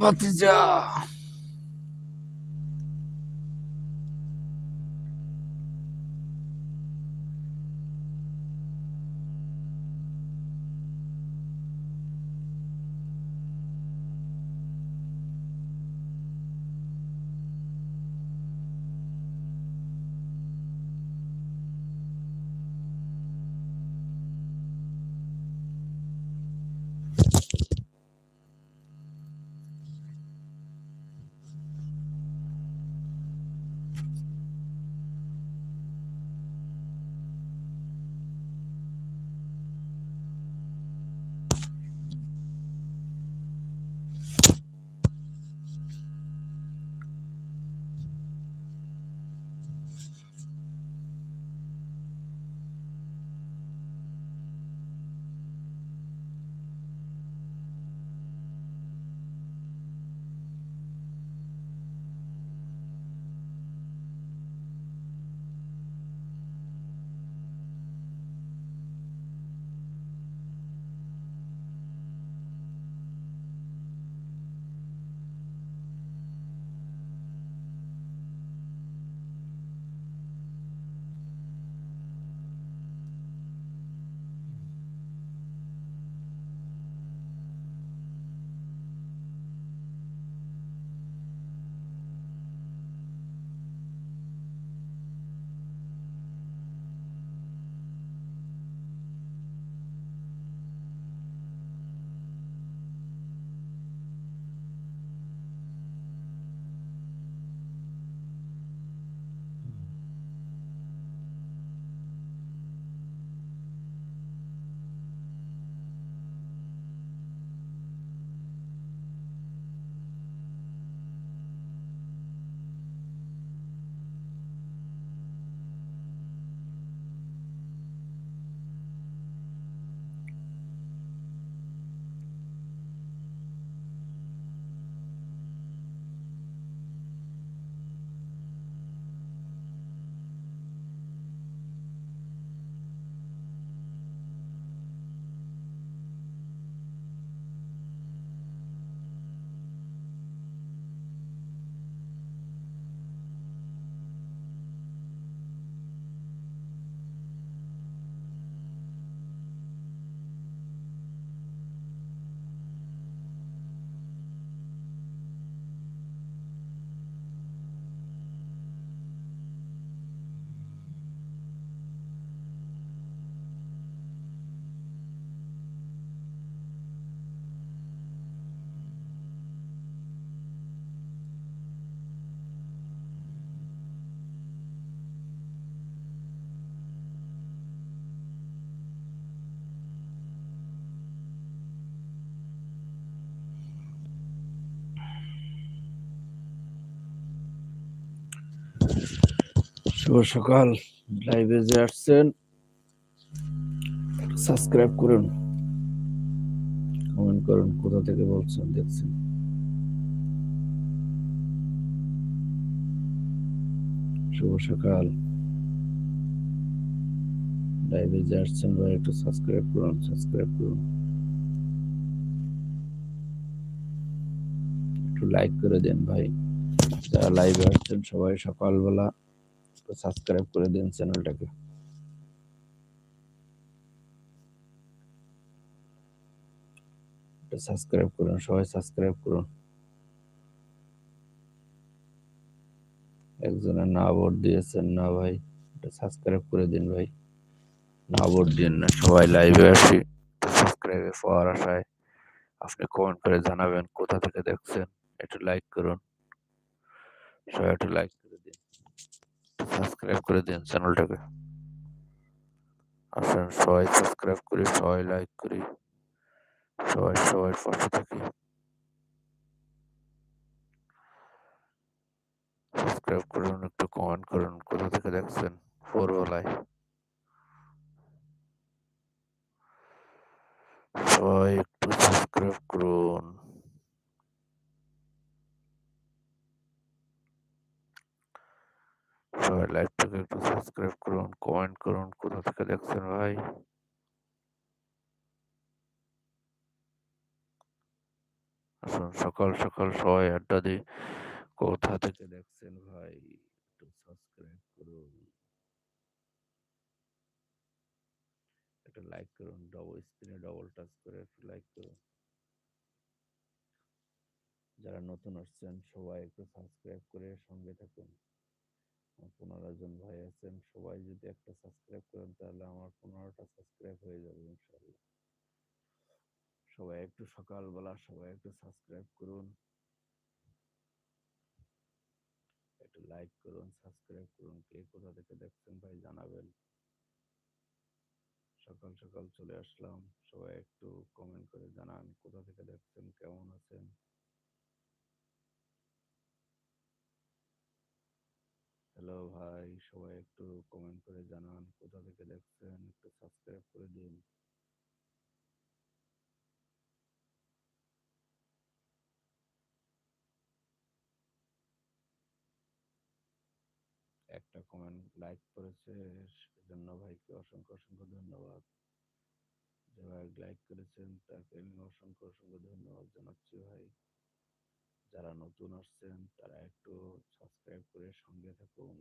batacağım. শুভ সকাল। লাইভে যে আসছেন সাবস্ক্রাইব করুন। কমেন্ট করুন, কোথা থেকে বলছেন, দেখছেন। শুভ সকাল। লাইভে যে আসছেন ভাই, একটু সাবস্ক্রাইব করুন সাবস্ক্রাইব করুন। একটু লাইক করে দেন ভাই। যারা লাইভে আসছেন, সবাই সকালবেলা সাবস্ক্রাইব করে দিন চ্যানেলটাকে সাবস্ক্রাইব করুন, সবাই সাবস্ক্রাইব করুন। একজনের না ভোট দিয়েছেন না ভাই, এটা সাবস্ক্রাইব করে দিন ভাই। না ভোট দিন না, সবাই লাইভে আসি সাবস্ক্রাইবে পাওয়ার আশায়। আপনি কমেন্ট করে জানাবেন, কোথা থেকে দেখছেন, একটু লাইক করুন। সবাই একটু লাইক সাবস্ক্রাইব করে দিন চ্যানেলটাকে আসেন, সবাই সাবস্ক্রাইব করি, সবাই লাইক করি, সবাই সবাই পাশে থাকি। সাবস্ক্রাইব করুন, একটু কমেন্ট করুন, কোথা থেকে দেখছেন? ভোরবেলায়। সবাই একটু সাবস্ক্রাইব করুন। সবাই লাইভটাকে একটু সাবস্ক্রাইব করুন কমেন্ট করুন, কোথা থেকে দেখছেন ভাই? আসুন, সকাল সকাল সবাই আড্ডা দিই। কোথা থেকে দেখছেন ভাই? একটু সাবস্ক্রাইব করুন। একটা লাইক করুন ডবল স্ক্রিনে ডবল টাচ করে একটু লাইক করুন। যারা নতুন আসছেন, সবাই একটু সাবস্ক্রাইব করে সঙ্গে থাকুন। পনেরো জন ভাই আছেন, সবাই যদি একটা সাবস্ক্রাইব করেন তাহলে আমার পনেরোটা সাবস্ক্রাইব হয়ে যাবে ইনশাল্লাহ সবাই একটু সকালবেলা সবাই একটু সাবস্ক্রাইব করুন। একটু লাইক করুন সাবস্ক্রাইব করুন। কে কোথা থেকে দেখছেন ভাই জানাবেন। সকাল সকাল চলে আসলাম। সবাই একটু কমেন্ট করে জানান, কোথা থেকে দেখছেন, কেমন আছেন হ্যালো ভাই, সবাই একটু কমেন্ট করে জানান, কোথা থেকে দেখছেন? একটু সাবস্ক্রাইব করে দিন। একটা কমেন্ট লাইক করেছে, সেজন্য ভাইকে অসংখ্য অসংখ্য ধন্যবাদ। যে ভাই লাইক করেছেন, তাকে আমি অসংখ্য অসংখ্য ধন্যবাদ জানাচ্ছি ভাই। যারা নতুন আসছেন, তারা একটু সাবস্ক্রাইব করে সঙ্গে থাকুন।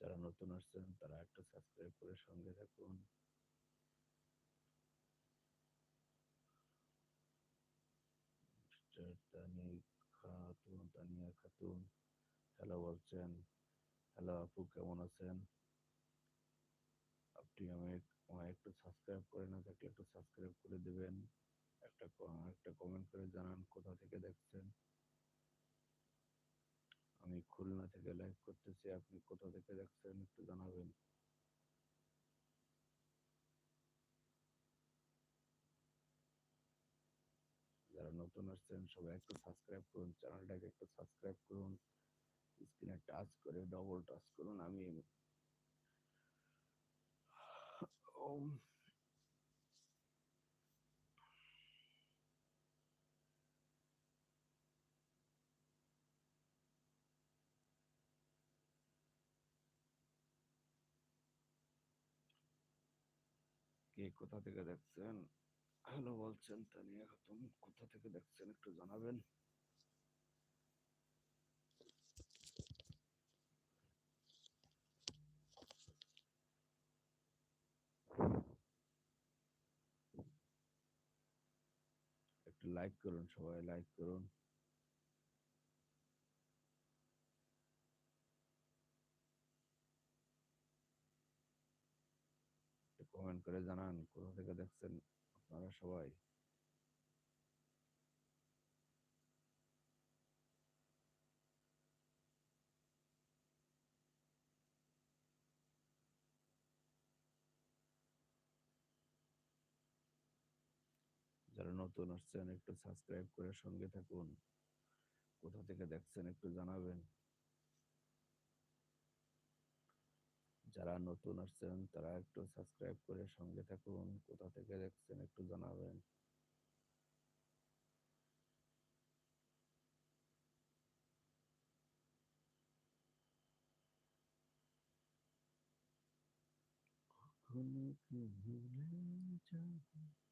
যারা নতুন আসছেন, তারা একটু সাবস্ক্রাইব করে সঙ্গে থাকুন। তানি খাতুন, তানিয়া খাতুন হ্যালো বলছেন। হ্যালো আপু, কেমন আছেন? আপনি আমায় একটু সাবস্ক্রাইব করে না থাকলে একটু সাবস্ক্রাইব করে একটা একটা কমেন্ট করে জানান কোথা থেকে দেখছেন। আমি খুলনা থেকে লাইভ করতেছি, আপনি কোথা থেকে দেখছেন একটু জানাবেন। যারা নতুন আসছেন, সবাই একটু সাবস্ক্রাইব করুন চ্যানেলটাকে একটু সাবস্ক্রাইব করুন। স্ক্রিনে টাচ করে ডবল টাচ করুন, আমি কে কোথা থেকে দেখছেন? হ্যালো বলছেন তানিয়া খাতুন কোথা থেকে দেখছেন একটু জানাবেন একটু লাইক করুন সবাই লাইক করুন। কমেন্ট করে জানান কোথা থেকে দেখছেন আপনারা সবাই যারা নতুন আসছেন, একটু সাবস্ক্রাইব করে সঙ্গে থাকুন। কোথা থেকে দেখছেন একটু জানাবেন। যারা নতুন আসছেন, তারা একটু সাবস্ক্রাইব করে সঙ্গে থাকুন। কোথা থেকে দেখছেন একটু জানাবেন। ভুলে যাব?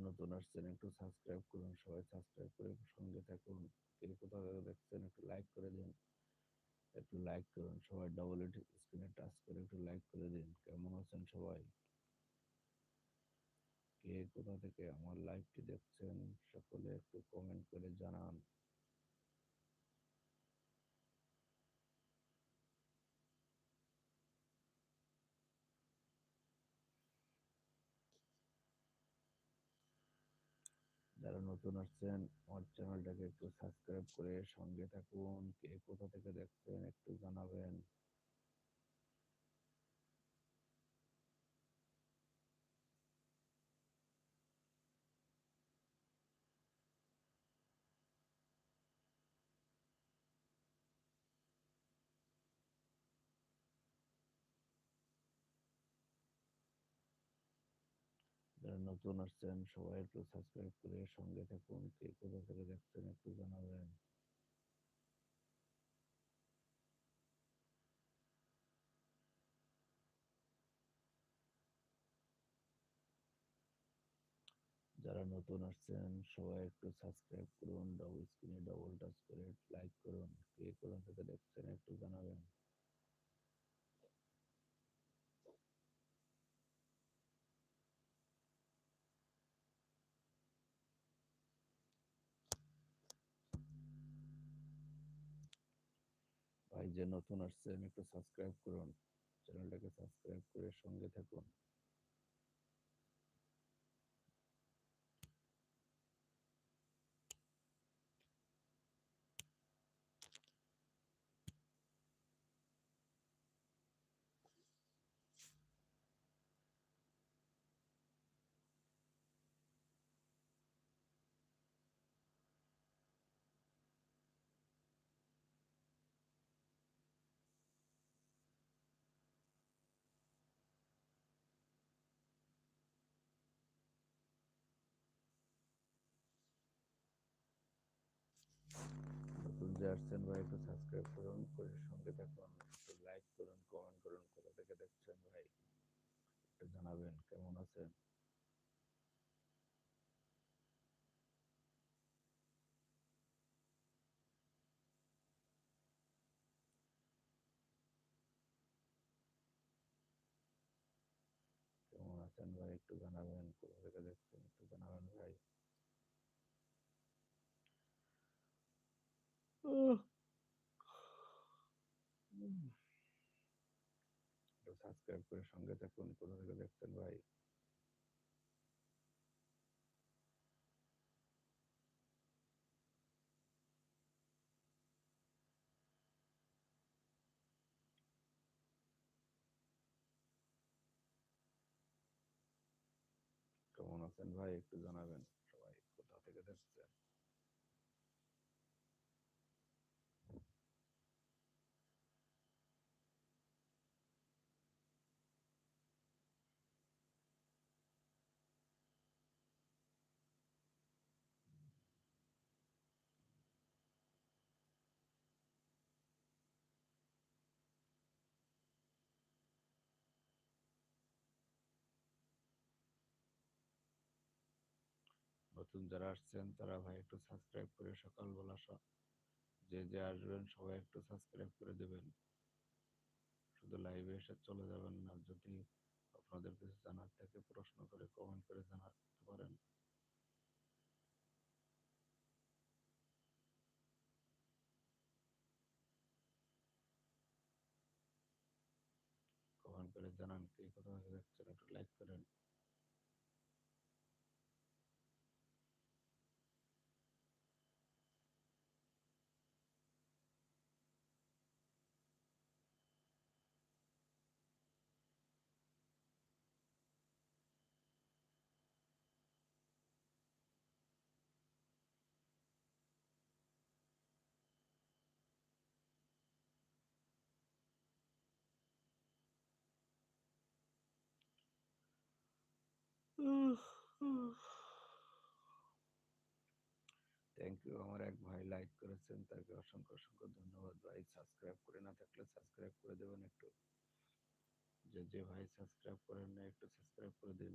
নতুন আসছেন একটু সাবস্ক্রাইব করুন, সবাই সাবস্ক্রাইব করে সঙ্গে থাকুন। কে কোথা দেখছেন, একটু লাইক করে দিন। একটু লাইক করুন, সবাই ডবল স্ক্রিনে টাচ করে একটু লাইক করে দিন। কেমন আছেন সবাই? কে কোথা থেকে আমার লাইভটি দেখছেন, সকলে একটু কমেন্ট করে জানান যারা নতুন আসছেন, আমার চ্যানেলটাকে একটু সাবস্ক্রাইব করে সঙ্গে থাকুন। কে কোথা থেকে দেখছেন একটু জানাবেন যারা নতুন আসছেন, সবাই একটু সাবস্ক্রাইব করে সঙ্গে থাকুন। কে কোথা থেকে দেখছেন একটু জানাবেন। যারা নতুন আসছেন, সবাই একটু সাবস্ক্রাইব করুন ডবল স্ক্রিনে ডবল টাচ করে লাইক করুন। কে কোথা থেকে দেখছেন একটু জানাবেন ভাই যে নতুন আসছে একটু সাবস্ক্রাইব করুন চ্যানেলটাকে সাবস্ক্রাইব করে সঙ্গে থাকুন নতুন যে আসছেন ভাই, একটু সাবস্ক্রাইব করুন, করে সঙ্গে থাকুন, একটু লাইক করুন কমেন্ট করুন, কোথা থেকে দেখছেন ভাই? একটু জানাবেন, কেমন আছেন? কেমন আছেন ভাই? একটু জানাবেন, কোথা থেকে দেখছেন? একটু জানাবেন ভাই। সাবস্ক্রাইব করে সঙ্গে থাকুন কোথা থেকে দেখছেন ভাই। কেমন আছেন ভাই? একটু জানাবেন সবাই, কোথা থেকে দেখছেন? নতুন যারা আসছেন, তারা ভাই একটু সাবস্ক্রাইব করে সকালবেলা যে যে আসবেন সবাই একটু সাবস্ক্রাইব করে দেবেন। শুধু লাইভে এসে চলে যাবেন না, যদি আপনাদের কিছু জানার থাকে, প্রশ্ন করে কমেন্ট করে জানাতে পারেন। কমেন্ট করে জানান কে কোথা থেকে দেখছেন, একটু লাইক করেন। থ্যাংক ইউ আমার এক ভাই লাইক করেছেন, তাকে অসংখ্য অসংখ্য ধন্যবাদ। ভাই সাবস্ক্রাইব করে না থাকলে সাবস্ক্রাইব করে দেবেন একটু। যে যে ভাই সাবস্ক্রাইব করেন না একটু সাবস্ক্রাইব করে দিন।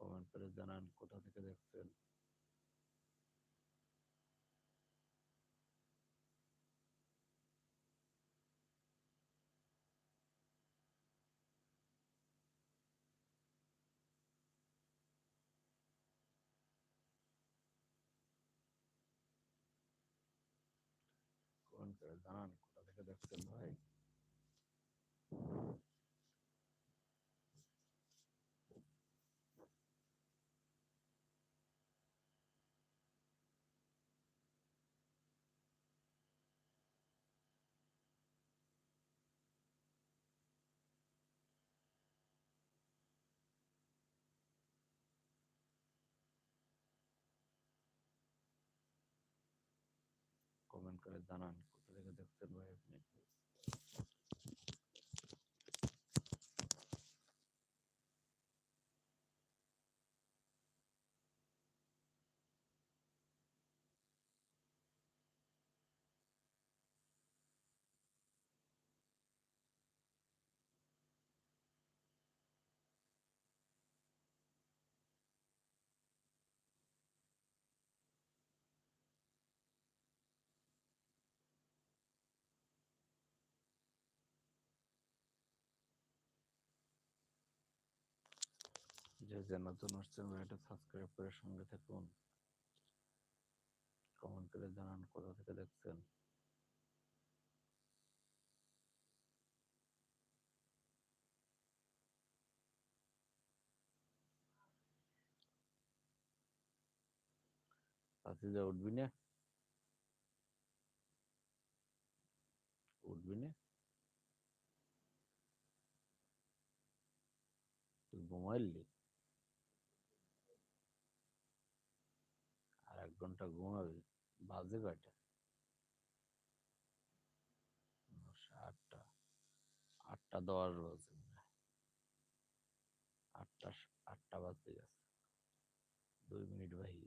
কমেন্ট করে জানান কোথা থেকে দেখছেন কমেন্ট করে জানান কোথা থেকে দেখছেন ভাই কমেন্ট করে জানান কোথা থেকে দেখছেন ভাই আপনি যে নতুন আসছেন ভাই এটা সাবস্ক্রাইব করে সঙ্গে থাকুন। কমেন্ট করে জানান কোথা থেকে দেখছেন। হাসিদা উঠবি না? উঠবি না? তুই ঘুমাইলি আর এক ঘণ্টা ঘুমাবে? বাজে কয়টা? আটটা। আটটা দশ বাজে আটটা আটটা বাজতে গেছে। দুই মিনিট বাহি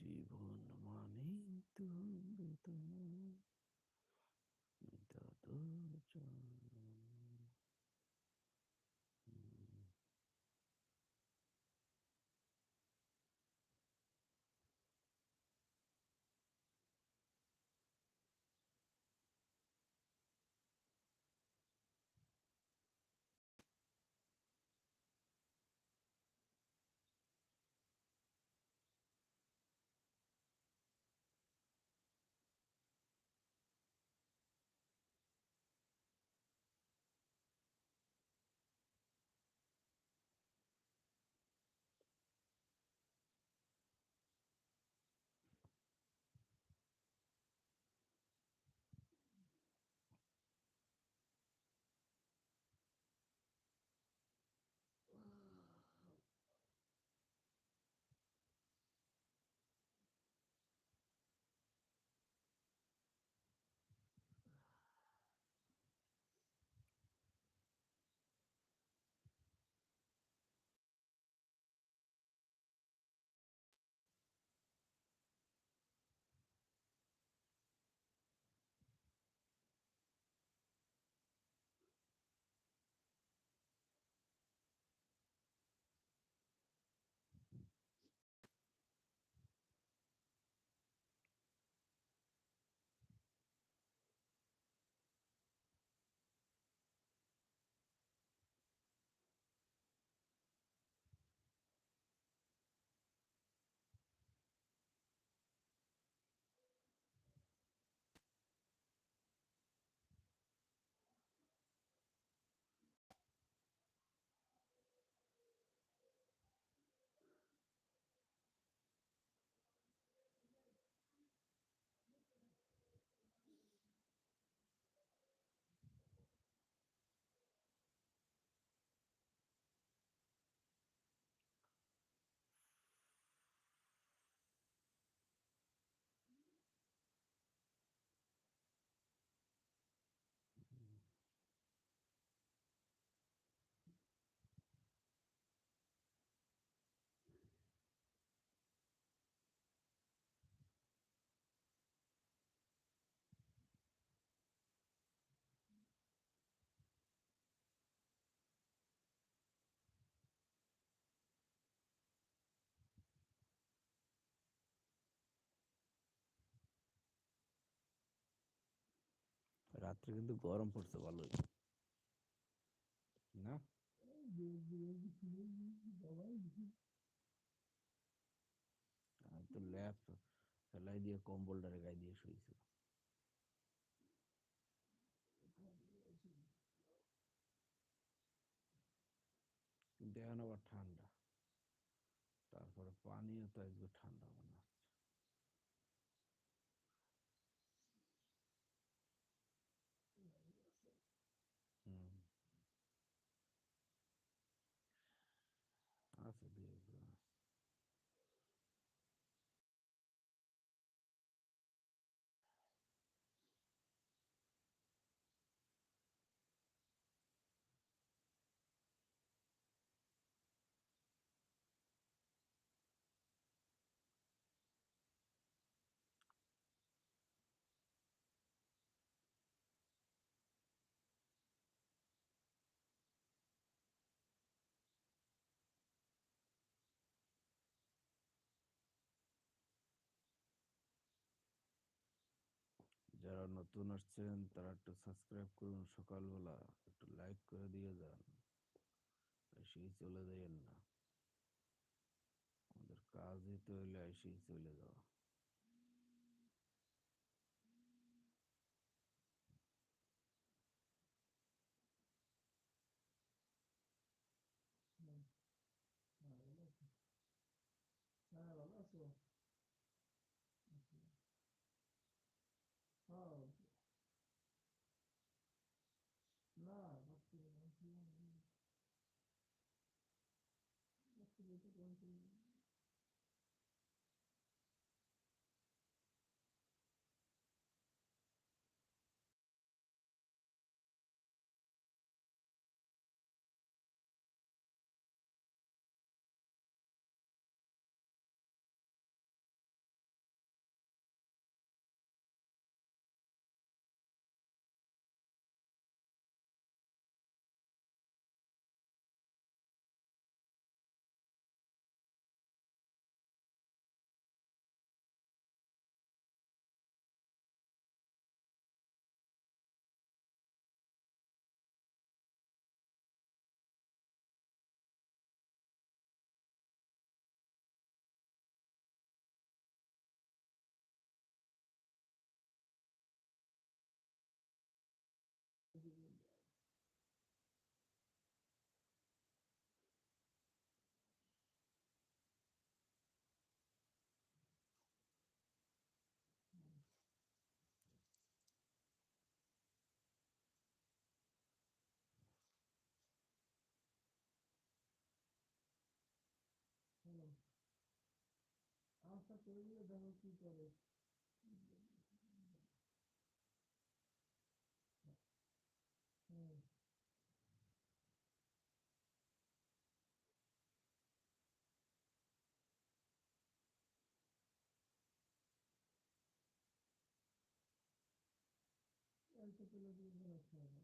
জীবন মানে তুমি রাত্রে কিন্তু গরম পড়ছে ভালোই। না? আবার ঠান্ডা। তারপরে পানিও তো আজকে ঠান্ডা মনে নতুন আসছেন, তারা একটু সাবস্ক্রাইব করুন। সকালবেলা একটু লাইক করে দিয়ে যান। এসেই চলে যাইয়েন না। আমাদের কাজই তো হইলে এসেই চলে যাওয়া। হ্যাঁ ভালো আছো? mm আচ্ছা করে দিয়ে দেখো কি করে হুম এই তো পেলে দিয়ে রাখতে হবে